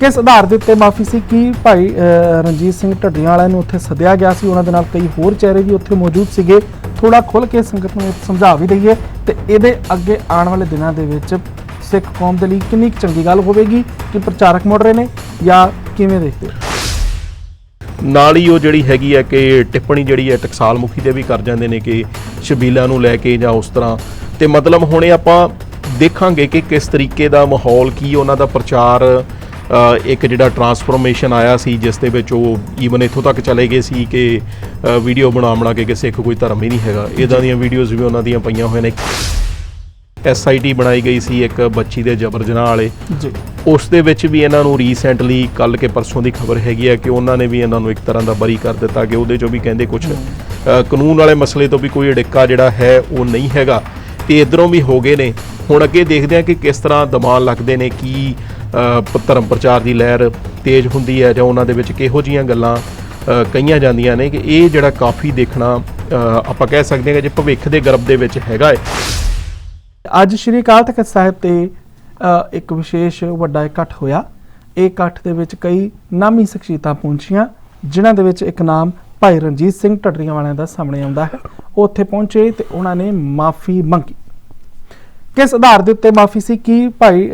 ਕਿਸ ਆਧਾਰ ਦੇ ਉੱਤੇ ਮਾਫੀ ਸੀ? ਕਿ ਭਾਈ ਰਣਜੀਤ ਸਿੰਘ ਢੱਡੀਆਂ ਵਾਲਿਆਂ ਨੂੰ ਉੱਥੇ ਸੱਦਿਆ ਗਿਆ ਸੀ? ਉਹਨਾਂ ਦੇ ਨਾਲ ਕਈ ਹੋਰ ਚਿਹਰੇ ਵੀ ਉੱਥੇ ਮੌਜੂਦ ਸੀਗੇ। ਥੋੜਾ ਖੁੱਲ ਕੇ ਸੰਗਤ ਨੂੰ ਸਮਝਾ ਵੀ ਦਈਏ ਤੇ ਇਹਦੇ ਅੱਗੇ ਆਉਣ ਵਾਲੇ ਦਿਨਾਂ ਦੇ ਵਿੱਚ ਸਿੱਖ ਕੌਮ ਦੇ ਲਈ ਕਿੰਨੀ ਕੁ ਚੰਗੀ ਗੱਲ ਹੋਵੇਗੀ? ਕਿ ਪ੍ਰਚਾਰਕ ਮੁੜ ਰਹੇ ਨੇ ਜਾਂ ਕਿਵੇਂ ਦੇਖਦੇ ਹੋ? ਨਾਲ ਹੀ ਉਹ ਜਿਹੜੀ ਹੈਗੀ ਹੈ ਕਿ ਟਿੱਪਣੀ ਜਿਹੜੀ ਹੈ ਟਕਸਾਲ ਮੁਖੀ ਤੇ ਵੀ ਕਰ ਜਾਂਦੇ ਨੇ ਕਿ ਸ਼ਬੀਲਾ ਨੂੰ ਲੈ ਕੇ ਜਾਂ ਉਸ ਤਰ੍ਹਾਂ। ਤੇ ਮਤਲਬ ਹੁਣੇ ਆਪਾਂ ਦੇਖਾਂਗੇ ਕਿ ਕਿਸ ਤਰੀਕੇ ਦਾ ਮਾਹੌਲ, ਕੀ ਉਹਨਾਂ ਦਾ ਪ੍ਰਚਾਰ ਇੱਕ ਜਿਹੜਾ ਟਰਾਂਸਫਰਮੇਸ਼ਨ ਆਇਆ ਸੀ ਜਿਸ ਦੇ ਵਿੱਚ ਉਹ ਈਵਨ ਇੱਥੋਂ ਤੱਕ ਚਲੇ ਗਏ ਸੀ ਕਿ ਵੀਡੀਓ ਬਣਾ ਬਣਾ ਕੇ ਕਿ ਸਿੱਖ ਕੋਈ ਧਰਮ ਹੀ ਨਹੀਂ ਹੈਗਾ। ਇਦਾਂ ਦੀਆਂ ਵੀਡੀਓਜ਼ ਵੀ ਉਹਨਾਂ ਦੀਆਂ ਪਈਆਂ ਹੋਏ ਨੇ। ਐਸਆਈਟੀ ਬਣਾਈ ਗਈ ਸੀ ਇੱਕ ਬੱਚੀ ਦੇ ਜਬਰ ਜਨਾਹ ਵਾਲੇ। ਜੀ। ਉਸ ਦੇ ਵਿੱਚ ਵੀ ਇਹਨਾਂ ਨੂੰ ਰੀਸੈਂਟਲੀ ਕੱਲ ਕੇ ਪਰਸੋਂ ਦੀ ਖਬਰ ਹੈਗੀ ਹੈ ਕਿ ਉਹਨਾਂ ਨੇ ਵੀ ਇਹਨਾਂ ਨੂੰ ਇੱਕ ਤਰ੍ਹਾਂ ਦਾ ਬਰੀ ਕਰ ਦਿੱਤਾ ਕਿ ਉਹਦੇ ਚੋਂ ਵੀ ਕਹਿੰਦੇ ਕੁਝ ਕਾਨੂੰਨ ਵਾਲੇ ਮਸਲੇ ਤੋਂ ਵੀ ਕੋਈ ਅੜਿੱਕਾ ਜਿਹੜਾ ਹੈ ਉਹ ਨਹੀਂ ਹੈਗਾ। ਤੇ ਇਧਰੋਂ ਵੀ ਹੋ ਗਏ ਨੇ। ਹੁਣ ਅੱਗੇ ਦੇਖਦੇ ਹਾਂ ਕਿ ਕਿਸ ਤਰ੍ਹਾਂ ਦਮਾਨ ਲੱਗਦੇ ਨੇ ਕੀ ਧਰਮ ਪ੍ਰਚਾਰ ਦੀ ਲਹਿਰ ਤੇਜ਼ ਹੁੰਦੀ ਹੈ ਜਾਂ ਉਹਨਾਂ ਦੇ ਵਿੱਚ ਕਿਹੋ ਜੀਆਂ ਗੱਲਾਂ ਅ, ਕਹੀਆਂ ਜਾਂਦੀਆਂ ਨੇ ਕਿ ਇਹ ਜਿਹੜਾ ਕਾਫੀ ਦੇਖਣਾ ਆਪਾਂ ਕਹਿ ਸਕਦੇ ਹਾਂ ਕਿ ਜੇ ਭਵਿੱਖ ਦੇ ਗਰਭ ਦੇ ਵਿੱਚ ਹੈਗਾ ਹੈ ਅੱਜ ਸ਼੍ਰੀ ਅਕਾਲ ਤਖਤ ਸਾਹਿਬ ਤੇ ਇੱਕ ਵਿਸ਼ੇਸ਼ ਵੱਡਾ ਇਕੱਠ ਹੋਇਆ। ਇਹ ਇਕੱਠ ਦੇ ਵਿੱਚ ਕਈ ਨਾਮੀ ਸ਼ਖਸੀਅਤਾਂ ਪਹੁੰਚੀਆਂ ਜਿਨ੍ਹਾਂ ਦੇ ਵਿੱਚ ਇੱਕ ਨਾਮ ਭਾਈ ਰਣਜੀਤ ਸਿੰਘ ਢੱਡਰੀਆਂ ਵਾਲਿਆਂ ਦਾ ਸਾਹਮਣੇ ਆਉਂਦਾ ਹੈ। ਉਹ ਉੱਥੇ ਪਹੁੰਚੇ ਤੇ ਉਹਨਾਂ ਨੇ ਮਾਫੀ ਮੰਗੀ। ਕਿਸ ਆਧਾਰ ਦੇ ਉੱਤੇ ਮਾਫੀ ਸੀ? ਕਿ ਭਾਈ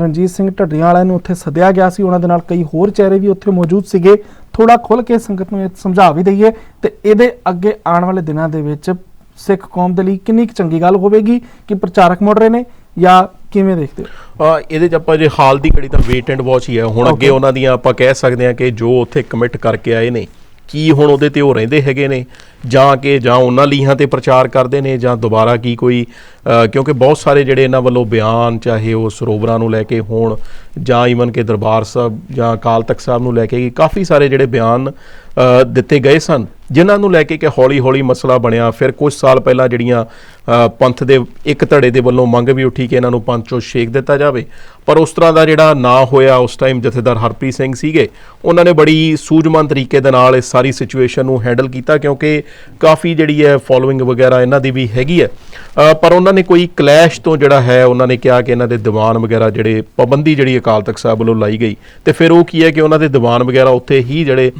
ਰਣਜੀਤ ਸਿੰਘ ਢੱਡਰੀਆਂ ਵਾਲਿਆਂ ਨੂੰ ਉੱਥੇ ਸੱਦਿਆ ਗਿਆ ਸੀ? ਉਹਨਾਂ ਦੇ ਨਾਲ ਕਈ ਹੋਰ ਚਿਹਰੇ ਵੀ ਉੱਥੇ ਮੌਜੂਦ ਸੀਗੇ। ਥੋੜਾ ਖੁੱਲ ਕੇ ਸੰਗਤ ਨੂੰ ਇਹ ਸਮਝਾ ਵੀ ਦਈਏ ਤੇ ਇਹਦੇ ਅੱਗੇ ਆਉਣ ਵਾਲੇ ਦਿਨਾਂ ਦੇ ਵਿੱਚ ਸਿੱਖ ਕੌਮ ਦੇ ਲਈ ਕਿੰਨੀ ਚੰਗੀ ਗੱਲ ਹੋਵੇਗੀ? ਕਿ ਪ੍ਰਚਾਰਕ ਮੁੜ ਰਹੇ ਨੇ ਜਾਂ ਕਿਵੇਂ ਦੇਖਦੇ ਹੋ? ਇਹਦੇ ਚ ਆਪਾਂ ਜੇ ਹਾਲ ਦੀ ਘੜੀ ਤਾਂ ਵੇਟ ਐਂਡ ਵਾਚ ਹੀ ਹੈ। ਹੁਣ ਅੱਗੇ. ਉਹਨਾਂ ਦੀਆਂ ਆਪਾਂ ਕਹਿ ਸਕਦੇ ਹਾਂ ਕਿ ਜੋ ਉੱਥੇ ਕਮਿਟ ਕਰਕੇ ਆਏ ਨੇ ਕੀ ਹੁਣ ਉਹਦੇ ਤੇ ਉਹ ਰਹਿੰਦੇ ਹੈਗੇ ਨੇ? ਜਾਂ ਕਿ, ਜਾਂ ਉਹਨਾਂ ਲੀਹਾਂ ਤੇ ਪ੍ਰਚਾਰ ਕਰਦੇ ਨੇ? ਜਾਂ ਦੁਬਾਰਾ ਕੀ ਕੋਈ ਕਿਉਂਕਿ ਬਹੁਤ ਸਾਰੇ ਜਿਹੜੇ ਇਹਨਾਂ ਵੱਲੋਂ ਬਿਆਨ, ਚਾਹੇ ਉਹ ਸਰੋਵਰਾਂ ਨੂੰ ਲੈ ਕੇ ਹੋਣ, ਜਾਂ ਈਵਨ ਕਿ ਦਰਬਾਰ ਸਾਹਿਬ, ਜਾਂ ਅਕਾਲ ਤਖਤ ਸਾਹਿਬ ਨੂੰ ਲੈ ਕੇ ਕਾਫੀ ਸਾਰੇ ਜਿਹੜੇ ਬਿਆਨ ਦਿੱਤੇ ਗਏ ਸਨ, ਜਿਨ੍ਹਾਂ ਨੂੰ ਲੈ ਕੇ ਕਿ ਹੌਲੀ ਹੌਲੀ ਮਸਲਾ ਬਣਿਆ। ਫਿਰ ਕੁਝ ਸਾਲ ਪਹਿਲਾਂ ਜਿਹੜੀਆਂ ਪੰਥ ਦੇ ਇੱਕ ਧੜੇ ਦੇ ਵੱਲੋਂ ਮੰਗ ਵੀ ਉੱਠੀ ਕਿ ਇਹਨਾਂ ਨੂੰ ਪੰਥ ਚੋਂ ਛੇਕ ਦਿੱਤਾ ਜਾਵੇ। ਪਰ ਉਸ ਤਰ੍ਹਾਂ ਦਾ ਜਿਹੜਾ ਨਾ ਹੋਇਆ ਉਸ ਟਾਈਮ ਜਥੇਦਾਰ ਹਰਪ੍ਰੀਤ ਸਿੰਘ ਸੀਗੇ, ਉਹਨਾਂ ਨੇ ਬੜੀ ਸੂਝਵਾਨ ਤਰੀਕੇ ਦੇ ਨਾਲ ਇਸ ਸਾਰੀ ਸਿਚੁਏਸ਼ਨ ਨੂੰ ਹੈਂਡਲ ਕੀਤਾ ਕਿਉਂਕਿ ਕਾਫੀ ਜਿਹੜੀ ਹੈ ਫੋਲੋਇੰਗ ਵਗੈਰਾ ਇਹਨਾਂ ਦੀ ਵੀ ਹੈਗੀ ਹੈ। ਪਰ ਉਹਨਾਂ ਨੇ ਕੋਈ ਕਲੈਸ਼ ਤੋਂ ਜਿਹੜਾ ਹੈ, ਉਹਨਾਂ ਨੇ ਕਿਹਾ ਕਿ ਇਹਨਾਂ ਦੇ ਦੀਵਾਨ ਵਗੈਰਾ ਜਿਹੜੇ ਪਾਬੰਦੀ ਜਿਹੜੀ ਅਕਾਲ ਤਖਤ ਸਾਹਿਬ ਵੱਲੋਂ ਲਾਈ ਗਈ, ਤੇ ਫਿਰ ਉਹ ਕੀ ਹੈ ਕਿ ਉਹਨਾਂ ਦੇ ਦੀਵਾਨ ਵਗੈਰਾ ਉੱਥੇ ਹੀ ਜਿਹੜੇ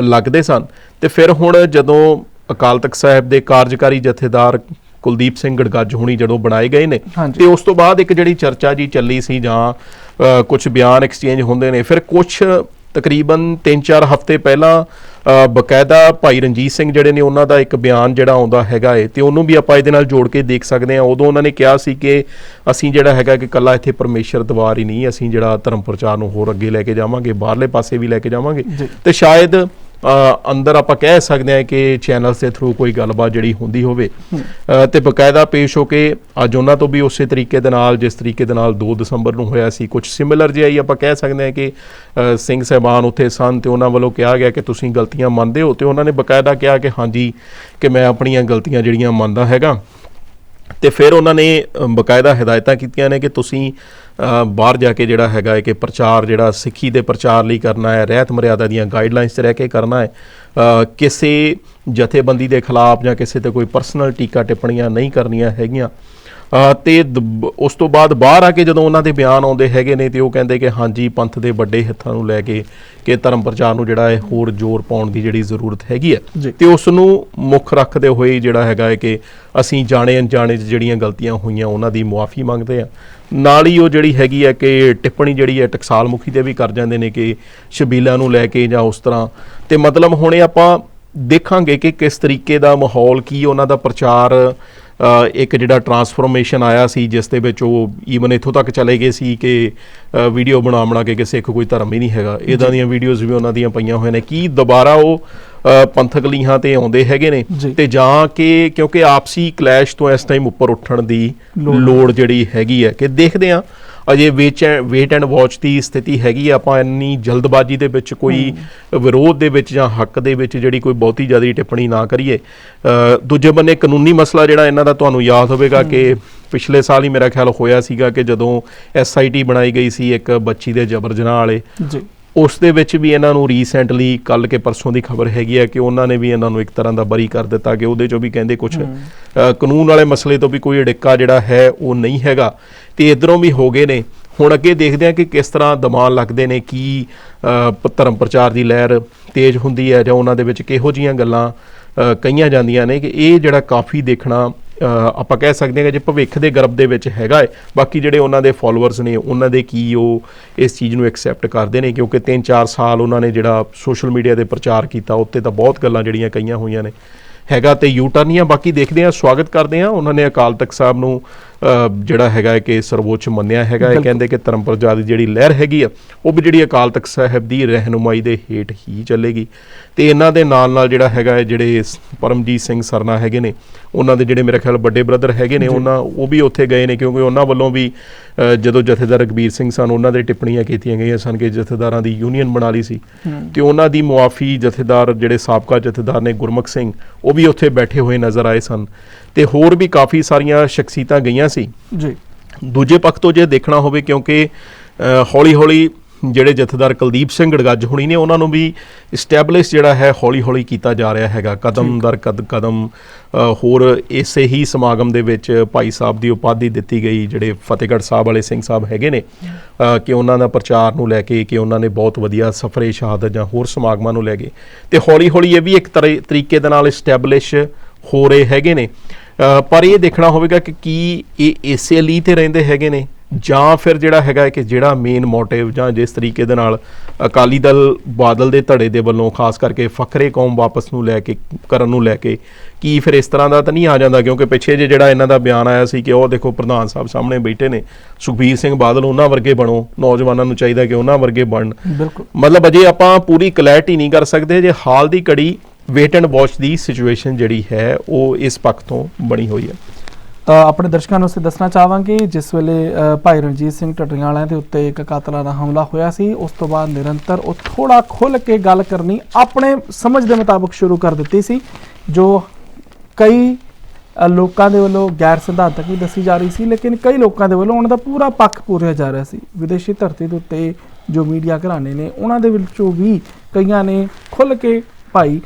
ਲੱਗਦੇ ਸਨ। ਤੇ ਫਿਰ ਹੁਣ ਜਦੋਂ ਅਕਾਲ ਤਖਤ ਸਾਹਿਬ ਦੇ ਕਾਰਜਕਾਰੀ ਜਥੇਦਾਰ ਕੁਲਦੀਪ ਸਿੰਘ ਗੜਗੱਜ ਹੁਣੀ ਜਦੋਂ ਬਣਾਏ ਗਏ ਨੇ। ਤੇ ਉਸ ਤੋਂ ਬਾਅਦ ਇੱਕ ਜਿਹੜੀ ਚਰਚਾ ਜੀ ਚੱਲੀ ਸੀ ਜਾਂ ਕੁਝ ਬਿਆਨ ਐਕਸਚੇਂਜ ਹੁੰਦੇ ਨੇ ਫਿਰ ਕੁਝ ਤਕਰੀਬਨ 3-4 ਹਫ਼ਤੇ ਪਹਿਲਾਂ ਬਕਾਇਦਾ ਭਾਈ ਰਣਜੀਤ ਸਿੰਘ ਜਿਹੜੇ ਨੇ ਉਹਨਾਂ ਦਾ ਇੱਕ ਬਿਆਨ ਜਿਹੜਾ ਆਉਂਦਾ ਹੈਗਾ ਏ ਤੇ ਉਹਨੂੰ ਵੀ ਆਪਾਂ ਇਹਦੇ ਨਾਲ ਜੋੜ ਕੇ ਦੇਖ ਸਕਦੇ ਹਾਂ ਉਦੋਂ ਉਹਨਾਂ ਨੇ ਕਿਹਾ ਸੀ ਕਿ ਅਸੀਂ ਜਿਹੜਾ ਹੈਗਾ ਕਿ ਕੱਲਾ ਇੱਥੇ ਪਰਮੇਸ਼ਰ ਦਵਾਰ ਹੀ ਨਹੀਂ ਅਸੀਂ ਜਿਹੜਾ ਧਰਮ ਪ੍ਰਚਾਰ ਨੂੰ ਹੋਰ ਅੱਗੇ ਲੈ ਕੇ ਜਾਵਾਂਗੇ ਬਾਹਰਲੇ ਪਾਸੇ ਵੀ ਲੈ ਕੇ ਜਾਵਾਂਗੇ। ਤੇ ਸ਼ਾਇਦ ਅੰਦਰ ਆਪਾਂ ਕਹਿ ਸਕਦੇ ਹਾਂ ਕਿ ਚੈਨਲਸ ਦੇ ਥਰੂ ਕੋਈ ਗੱਲਬਾਤ ਜਿਹੜੀ ਹੁੰਦੀ ਹੋਵੇ। ਤੇ ਬਕਾਇਦਾ ਪੇਸ਼ ਹੋ ਕੇ ਅੱਜ ਉਹਨਾਂ ਤੋਂ ਵੀ ਉਸੇ ਤਰੀਕੇ ਦੇ ਨਾਲ ਜਿਸ ਤਰੀਕੇ ਦੇ ਨਾਲ 2 ਦਸੰਬਰ ਨੂੰ ਹੋਇਆ ਸੀ ਕੁਝ ਸਿਮਿਲਰ ਜਿਹਾ ਹੀ ਆਪਾਂ ਕਹਿ ਸਕਦੇ ਹਾਂ ਕਿ ਸਿੰਘ ਸਹਿਬਾਨ ਉੱਥੇ ਸਨ ਤੇ ਉਹਨਾਂ ਵੱਲੋਂ ਕਿਹਾ ਗਿਆ ਕਿ ਤੁਸੀਂ ਗਲਤੀਆਂ ਮੰਨਦੇ ਹੋ ਤੇ ਉਹਨਾਂ ਨੇ ਬਕਾਇਦਾ ਕਿਹਾ ਕਿ ਹਾਂਜੀ ਕਿ ਮੈਂ ਆਪਣੀਆਂ ਗਲਤੀਆਂ ਜਿਹੜੀਆਂ ਮੰਨਦਾ ਹੈਗਾ। ਤੇ ਫਿਰ ਉਹਨਾਂ ਨੇ ਅ, ਬਕਾਇਦਾ ਹਦਾਇਤਾਂ ਕੀਤੀਆਂ ਨੇ ਕਿ ਤੁਸੀਂ ਬਾਹਰ ਜਾ ਕੇ ਜਿਹੜਾ ਹੈਗਾ ਹੈ ਕਿ ਪ੍ਰਚਾਰ ਜਿਹੜਾ ਸਿੱਖੀ ਦੇ ਪ੍ਰਚਾਰ ਲਈ ਕਰਨਾ ਹੈ ਰਹਿਤ ਮਰਿਆਦਾ ਦੀਆਂ ਗਾਈਡਲਾਈਨਸ 'ਚ ਰਹਿ ਕੇ ਕਰਨਾ ਹੈ ਕਿਸੇ ਜਥੇਬੰਦੀ ਦੇ ਖਿਲਾਫ ਜਾਂ ਕਿਸੇ ਤੇ ਕੋਈ ਪਰਸਨਲ ਟੀਕਾ ਟਿੱਪਣੀਆਂ ਨਹੀਂ ਕਰਨੀਆਂ ਹੈਗੀਆਂ। ਤੇ ਉਸ ਤੋਂ ਬਾਅਦ ਬਾਹਰ ਆ ਕੇ ਜਦੋਂ ਉਹਨਾਂ ਦੇ ਬਿਆਨ ਆਉਂਦੇ ਹੈਗੇ ਨੇ ਤੇ ਉਹ ਕਹਿੰਦੇ ਕਿ ਹਾਂਜੀ ਪੰਥ ਦੇ ਵੱਡੇ ਹਿੱਤਾਂ ਨੂੰ ਲੈ ਕੇ ਕਿ ਧਰਮ ਪ੍ਰਚਾਰ ਨੂੰ ਜਿਹੜਾ ਹੈ ਹੋਰ ਜ਼ੋਰ ਪਾਉਣ ਦੀ ਜਿਹੜੀ ਜ਼ਰੂਰਤ ਹੈਗੀ। ਹੈ ਤੇ ਉਸ ਨੂੰ ਮੁੱਖ ਰੱਖਦੇ ਹੋਏ ਜਿਹੜਾ ਹੈਗਾ ਹੈ ਕਿ ਅਸੀਂ ਜਾਣੇ ਅਣਜਾਣੇ 'ਚ ਜਿਹੜੀਆਂ ਗਲਤੀਆਂ ਹੋਈਆਂ ਉਹਨਾਂ ਦੀ ਮੁਆਫੀ ਮੰਗਦੇ ਆ। ਨਾਲ ਹੀ ਉਹ ਜਿਹੜੀ ਹੈਗੀ ਹੈ ਕਿ ਟਿੱਪਣੀ ਜਿਹੜੀ ਹੈ ਟਕਸਾਲ ਮੁਖੀ ਤੇ ਵੀ ਕਰ ਜਾਂਦੇ ਨੇ ਕਿ ਸ਼ਬੀਲਾ ਨੂੰ ਲੈ ਕੇ ਜਾਂ ਉਸ ਤਰ੍ਹਾਂ। ਤੇ ਮਤਲਬ ਹੁਣੇ ਆਪਾਂ ਦੇਖਾਂਗੇ ਕਿ ਕਿਸ ਤਰੀਕੇ ਦਾ ਮਾਹੌਲ ਕੀ ਉਹਨਾਂ ਦਾ ਪ੍ਰਚਾਰ ਇੱਕ ਜਿਹੜਾ ਟਰਾਂਸਫਰਮੇਸ਼ਨ ਆਇਆ ਸੀ ਜਿਸ ਦੇ ਵਿੱਚ ਉਹ ਈਵਨ ਇੱਥੋਂ ਤੱਕ ਚਲੇ ਗਏ ਸੀ ਕਿ ਵੀਡੀਓ ਬਣਾ ਬਣਾ ਕੇ ਕਿ ਸਿੱਖ ਕੋਈ ਧਰਮ ਹੀ ਨਹੀਂ ਹੈਗਾ ਇਦਾਂ ਦੀਆਂ ਵੀਡੀਓਜ਼ ਵੀ ਉਹਨਾਂ ਦੀਆਂ ਪਈਆਂ ਹੋਈਆਂ ਨੇ ਕੀ ਦੁਬਾਰਾ ਉਹ ਪੰਥਕ ਲੀਹਾਂ ਤੇ ਆਉਂਦੇ ਹੈਗੇ ਨੇ। ਤੇ ਜਾਂ ਕਿ ਕਿਉਂਕਿ ਆਪਸੀ ਕਲੈਸ਼ ਤੋਂ ਇਸ ਟਾਈਮ ਉੱਪਰ ਉੱਠਣ ਦੀ ਲੋੜ। ਲੋੜ ਜਿਹੜੀ ਹੈਗੀ ਹੈ ਕਿ ਦੇਖਦੇ ਆ ਅਜੇ ਵੇਟ ਵੇਟ ਐਂਡ ਵਾਚ ਦੀ ਸਥਿਤੀ ਹੈਗੀ ਆ। ਆਪਾਂ ਇੰਨੀ ਜਲਦਬਾਜ਼ੀ ਦੇ ਵਿੱਚ ਕੋਈ ਵਿਰੋਧ ਦੇ ਵਿੱਚ ਜਾਂ ਹੱਕ ਦੇ ਵਿੱਚ ਜਿਹੜੀ ਕੋਈ ਬਹੁਤੀ ਜ਼ਿਆਦਾ ਟਿੱਪਣੀ ਨਾ ਕਰੀਏ। ਦੂਜੇ ਬੰਨੇ ਕਾਨੂੰਨੀ ਮਸਲਾ ਜਿਹੜਾ ਇਹਨਾਂ ਦਾ ਤੁਹਾਨੂੰ ਯਾਦ ਹੋਵੇਗਾ ਕਿ ਪਿਛਲੇ ਸਾਲ ਹੀ ਮੇਰਾ ਖਿਆਲ ਹੋਇਆ ਸੀਗਾ ਕਿ ਜਦੋਂ ਐਸਆਈਟੀ ਬਣਾਈ ਗਈ ਸੀ ਇੱਕ ਬੱਚੀ ਦੇ ਜਬਰ ਜਨਾਹ ਵਾਲੇ ਜੀ। ਉਸ ਦੇ ਵਿੱਚ ਵੀ ਇਹਨਾਂ ਨੂੰ ਰੀਸੈਂਟਲੀ ਕੱਲ ਕੇ ਪਰਸੋਂ ਦੀ ਖਬਰ ਹੈਗੀ ਹੈ ਕਿ ਉਹਨਾਂ ਨੇ ਵੀ ਇਹਨਾਂ ਨੂੰ ਇੱਕ ਤਰ੍ਹਾਂ ਦਾ ਬਰੀ ਕਰ ਦਿੱਤਾ ਕਿ ਉਹਦੇ ਚੋਂ ਵੀ ਕਹਿੰਦੇ ਕੁਝ ਕਾਨੂੰਨ ਵਾਲੇ ਮਸਲੇ ਤੋਂ ਵੀ ਕੋਈ ਅੜਿੱਕਾ ਜਿਹੜਾ ਹੈ ਉਹ ਨਹੀਂ ਹੈਗਾ। ਤੇ ਇਧਰੋਂ ਵੀ ਹੋ ਗਏ ਨੇ। ਹੁਣ ਅੱਗੇ ਦੇਖਦੇ ਹਾਂ ਕਿ ਕਿਸ ਤਰ੍ਹਾਂ ਦਮਾਨ ਲੱਗਦੇ ਨੇ, ਕੀ ਧਰਮ ਪ੍ਰਚਾਰ ਦੀ ਲਹਿਰ ਤੇਜ਼ ਹੁੰਦੀ ਹੈ ਜਾਂ ਉਹਨਾਂ ਦੇ ਵਿੱਚ ਕਿਹੋ ਜੀਆਂ ਗੱਲਾਂ ਕਹੀਆਂ ਜਾਂਦੀਆਂ ਨੇ ਕਿ ਇਹ ਜਿਹੜਾ ਕਾਫੀ ਦੇਖਣਾ ਆਪਾਂ ਕਹਿ ਸਕਦੇ ਹਾਂ ਕਿ ਜੇ ਭਵਿੱਖ ਦੇ ਗਰਭ ਦੇ ਵਿੱਚ ਹੈਗਾ ਹੈ, ਬਾਕੀ ਜਿਹੜੇ ਉਹਨਾਂ ਦੇ ਫਾਲੋਅਰਸ ਨੇ, ਉਹਨਾਂ ਦੇ ਕੀ ਉਹ ਇਸ ਚੀਜ਼ ਨੂੰ ਐਕਸੈਪਟ ਕਰਦੇ ਨੇ ਕਿਉਂਕਿ 3-4 ਸਾਲ ਉਹਨਾਂ ਨੇ ਜਿਹੜਾ ਸੋਸ਼ਲ ਮੀਡੀਆ ਤੇ ਪ੍ਰਚਾਰ ਕੀਤਾ, ਉੱਤੇ ਤਾਂ ਬਹੁਤ ਗੱਲਾਂ ਜਿਹੜੀਆਂ ਕਹੀਆਂ ਹੋਈਆਂ ਨੇ। ਹੈਗਾ ਤੇ ਯੂ ਟਰਨ ਹੀ ਆ ਬਾਕੀ ਦੇਖਦੇ ਆ ਸਵਾਗਤ ਕਰਦੇ ਆ ਉਹਨਾਂ ਨੇ ਅਕਾਲ ਤਖਤ ਸਾਹਿਬ ਨੂੰ ਜਿਹੜਾ ਹੈਗਾ ਕਿ ਸਰਵੋੱਚ ਮੰਨਿਆ ਹੈਗਾ ਇਹ। ਕਹਿੰਦੇ ਕਿ ਧਰਮ ਪ੍ਰਚਾਰ ਦੀ ਜਿਹੜੀ ਲਹਿਰ ਹੈਗੀ ਆ ਉਹ ਵੀ ਜਿਹੜੀ ਅਕਾਲ ਤਖਤ ਸਾਹਿਬ ਦੀ ਰਹਿਨੁਮਾਈ ਦੇ ਹੇਠ ਹੀ ਚੱਲੇਗੀ। ਤੇ ਇਹਨਾਂ ਦੇ ਨਾਲ ਨਾਲ ਜਿਹੜਾ ਹੈਗਾ ਜਿਹੜੇ ਪਰਮਜੀਤ ਸਿੰਘ ਸਰਨਾ ਹੈਗੇ ਨੇ ਉਹਨਾਂ ਦੇ ਜਿਹੜੇ ਮੇਰੇ ਖਿਆਲ ਵੱਡੇ ਬ੍ਰਦਰ ਹੈਗੇ ਨੇ ਉਹਨਾਂ ਉਹ ਵੀ ਉੱਥੇ ਗਏ ਨੇ ਕਿਉਂਕਿ ਉਹਨਾਂ ਵੱਲੋਂ ਵੀ ਜਦੋਂ ਜਥੇਦਾਰ ਰਗਬੀਰ ਸਿੰਘ ਸਨ ਉਹਨਾਂ ਦੇ ਟਿੱਪਣੀਆਂ ਕੀਤੀਆਂ ਗਈਆਂ ਸਨ ਕਿ ਜਥੇਦਾਰਾਂ ਦੀ ਯੂਨੀਅਨ ਬਣਾ ਲਈ ਸੀ। ਤੇ ਉਹਨਾਂ ਦੀ ਮੁਆਫੀ ਜਥੇਦਾਰ ਜਿਹੜੇ ਸਾਬਕਾ ਜਥੇਦਾਰ ਨੇ ਗੁਰਮੁਖ ਸਿੰਘ ਉਹ ਵੀ ਉੱਥੇ ਬੈਠੇ ਹੋਏ ਨਜ਼ਰ ਆਏ ਸਨ। ਤੇ ਹੋਰ ਵੀ ਕਾਫੀ ਸਾਰੀਆਂ ਸ਼ਖਸੀਅਤਾਂ ਗਈਆਂ ਸੀ। ਜੀ। ਦੂਜੇ ਪੱਖ ਤੋਂ ਜੇ ਦੇਖਣਾ ਹੋਵੇ ਕਿਉਂਕਿ ਹੌਲੀ-ਹੌਲੀ ਜਿਹੜੇ ਜਥੇਦਾਰ ਕੁਲਦੀਪ ਸਿੰਘ ਗੜਗੱਜ ਹੁਣੀ ਨੇ ਉਹਨਾਂ ਨੂੰ ਵੀ ਇਸਟੈਬਲਿਸ਼ ਜਿਹੜਾ ਹੈ ਹੌਲੀ-ਹੌਲੀ ਕੀਤਾ ਜਾ ਰਿਹਾ ਹੈਗਾ। ਕਦਮ ਦਰ ਕਦ ਕਦਮ ਹੋਰ ਇਸੇ ਹੀ ਸਮਾਗਮ ਦੇ ਵਿੱਚ ਭਾਈ ਸਾਹਿਬ ਦੀ ਉਪਾਧੀ ਦਿੱਤੀ ਗਈ ਜਿਹੜੇ ਫਤਿਹਗੜ੍ਹ ਸਾਹਿਬ ਵਾਲੇ ਸਿੰਘ ਸਾਹਿਬ ਹੈਗੇ ਨੇ ਕਿ ਉਹਨਾਂ ਦਾ ਪ੍ਰਚਾਰ ਨੂੰ ਲੈ ਕੇ ਕਿ ਉਹਨਾਂ ਨੇ ਬਹੁਤ ਵਧੀਆ ਸਫਰੇ ਸ਼ਹਾਦਤ ਜਾਂ ਹੋਰ ਸਮਾਗਮਾਂ ਨੂੰ ਲੈ ਕੇ। ਤੇ ਹੌਲੀ-ਹੌਲੀ ਇਹ ਵੀ ਇੱਕ ਤਰੀ- ਤਰੀਕੇ ਦੇ ਨਾਲ ਇਸਟੈਬਲਿਸ਼ ਹੋ ਰਹੇ ਹੈਗੇ ਨੇ। ਪਰ ਇਹ ਦੇਖਣਾ ਹੋਵੇਗਾ ਕਿ ਕੀ ਇਹ ਇਸੇ ਲਈ ਤੇ ਰਹਿੰਦੇ ਹੈਗੇ ਨੇ ਜਾਂ ਫਿਰ ਜਿਹੜਾ ਹੈਗਾ ਕਿ ਜਿਹੜਾ ਮੇਨ ਮੋਟਿਵ ਜਾਂ ਜਿਸ ਤਰੀਕੇ ਦੇ ਨਾਲ ਅਕਾਲੀ ਦਲ ਬਾਦਲ ਦੇ ਧੜੇ ਦੇ ਵੱਲੋਂ ਖਾਸ ਕਰਕੇ ਫਕਰੇ ਕੌਮ ਵਾਪਸ ਨੂੰ ਲੈ ਕੇ ਕਰਨ ਨੂੰ ਲੈ ਕੇ ਕੀ ਫਿਰ ਇਸ ਤਰ੍ਹਾਂ ਦਾ ਤਾਂ ਨਹੀਂ ਆ ਜਾਂਦਾ? ਕਿਉਂਕਿ ਪਿੱਛੇ ਜੇ ਜਿਹੜਾ ਇਹਨਾਂ ਦਾ ਬਿਆਨ ਆਇਆ ਸੀ ਕਿ ਉਹ ਦੇਖੋ ਪ੍ਰਧਾਨ ਸਾਹਿਬ ਸਾਹਮਣੇ ਬੈਠੇ ਨੇ ਸੁਖਬੀਰ ਸਿੰਘ ਬਾਦਲ ਉਹਨਾਂ ਵਰਗੇ ਬਣੋ ਨੌਜਵਾਨਾਂ ਨੂੰ ਚਾਹੀਦਾ ਕਿ ਉਹਨਾਂ ਵਰਗੇ ਬਣਨ। ਬਿਲਕੁਲ। ਮਤਲਬ ਅਜੇ ਆਪਾਂ ਪੂਰੀ ਕਲੈਰਿਟੀ ਨਹੀਂ ਕਰ ਸਕਦੇ ਜੇ ਹਾਲ ਦੀ ਘੜੀ ਵੇਟ ਐਂਡ ਵਾਚ ਦੀ ਸਿਚੁਏਸ਼ਨ ਜਿਹੜੀ ਹੈ, ਉਹ ਇਸ ਪੱਖ ਤੋਂ ਬਣੀ ਹੋਈ ਹੈ। ਤਾਂ ਆਪਣੇ ਦਰਸ਼ਕਾਂ ਨੂੰ ਅਸੀਂ ਦੱਸਣਾ ਚਾਹਾਂਗੇ, ਜਿਸ ਵੇਲੇ ਭਾਈ ਰਣਜੀਤ ਸਿੰਘ ਢੱਡਰੀਆਂ ਵਾਲਿਆਂ ਦੇ ਉੱਤੇ ਇੱਕ ਕਾਤਲਾਨਾ ਹਮਲਾ ਹੋਇਆ ਸੀ, ਉਸ ਤੋਂ ਬਾਅਦ ਨਿਰੰਤਰ ਉਹ ਥੋੜਾ ਖੁੱਲ ਕੇ ਗੱਲ ਕਰਨੀ ਆਪਣੇ ਸਮਝ ਦੇ ਮੁਤਾਬਕ ਸ਼ੁਰੂ ਕਰ ਦਿੱਤੀ ਸੀ, ਜੋ ਕਈ ਲੋਕਾਂ ਦੇ ਵੱਲੋਂ ਗੈਰ ਸਿਧਾਂਤਕ ਵੀ ਦੱਸੀ ਜਾ ਰਹੀ ਸੀ, ਲੇਕਿਨ ਕਈ ਲੋਕਾਂ ਦੇ ਵੱਲੋਂ ਉਹਨਾਂ ਦਾ ਪੂਰਾ ਪੱਖ ਪੂਰਿਆ ਜਾ ਰਿਹਾ ਸੀ। ਵਿਦੇਸ਼ੀ ਧਰਤੀ ਦੇ ਉੱਤੇ ਜੋ ਮੀਡੀਆ ਘਰਾਣੇ ਨੇ, ਉਹਨਾਂ ਦੇ ਵਿੱਚੋਂ ਵੀ ਕਈਆਂ ਨੇ ਖੁੱਲ ਕੇ ਭਾਈ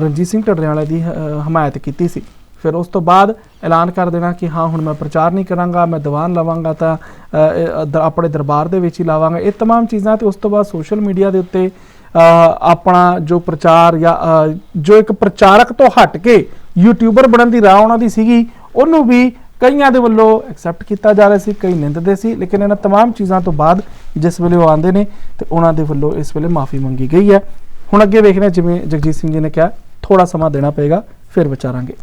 ਰਣਜੀਤ ਸਿੰਘ ਢੱਡਰੀਆਂ ਵਾਲੇ ਦੀ ਅ, ਹਮਾਇਤ ਕੀਤੀ ਸੀ ਫਿਰ ਉਸ ਤੋਂ ਬਾਅਦ ਐਲਾਨ ਕਰ ਦੇਣਾ ਕਿ ਹਾਂ ਹੁਣ ਮੈਂ ਪ੍ਰਚਾਰ ਨਹੀਂ ਕਰਾਂਗਾ ਮੈਂ ਦੀਵਾਨ ਲਵਾਂਗਾ ਤਾਂ ਅ, ਇਹ, ਦ- ਆਪਣੇ ਦਰਬਾਰ ਦੇ ਵਿੱਚ ਹੀ ਲਾਵਾਂਗਾ ਇਹ तमाम ਚੀਜ਼ਾਂ ਤੇ ਉਸ ਤੋਂ ਬਾਅਦ ਸੋਸ਼ਲ ਮੀਡੀਆ ਦੇ ਉੱਤੇ ਅ, ਆਪਣਾ ਜੋ ਪ੍ਰਚਾਰ ਜਾਂ ਅ, ਜੋ ਇੱਕ ਪ੍ਰਚਾਰਕ ਤੋਂ ਹਟ ਕੇ ਯੂਟਿਊਬਰ ਬਣਨ ਦੀ ਰਾਹ ਉਹਨਾਂ ਦੀ ਸੀਗੀ ਉਹਨੂੰ ਵੀ ਕਈਆਂ ਦੇ ਵੱਲੋਂ ਐਕਸੈਪਟ ਕੀਤਾ ਜਾ ਰਿਹਾ ਸੀ ਕਈ ਨਿੰਦਦੇ ਸੀ ਲੇਕਿਨ ਇਹਨਾਂ तमाम ਚੀਜ਼ਾਂ ਤੋਂ ਬਾਅਦ ਜਿਸ ਵੇਲੇ ਉਹ ਆਉਂਦੇ ਨੇ ਤੇ ਉਹਨਾਂ ਦੇ ਵੱਲੋਂ ਇਸ ਵੇਲੇ ਮਾਫੀ ਮੰਗੀ ਗਈ ਹੈ ਹੁਣ ਅੱਗੇ ਵੇਖਣਾ ਜਿਵੇਂ ਜਗਜੀਤ ਸਿੰਘ ਜੀ ਨੇ ਕਿਹਾ ਥੋੜਾ ਸਮਾਂ ਦੇਣਾ ਪਏਗਾ, ਫਿਰ ਵਿਚਾਰਾਂਗੇ।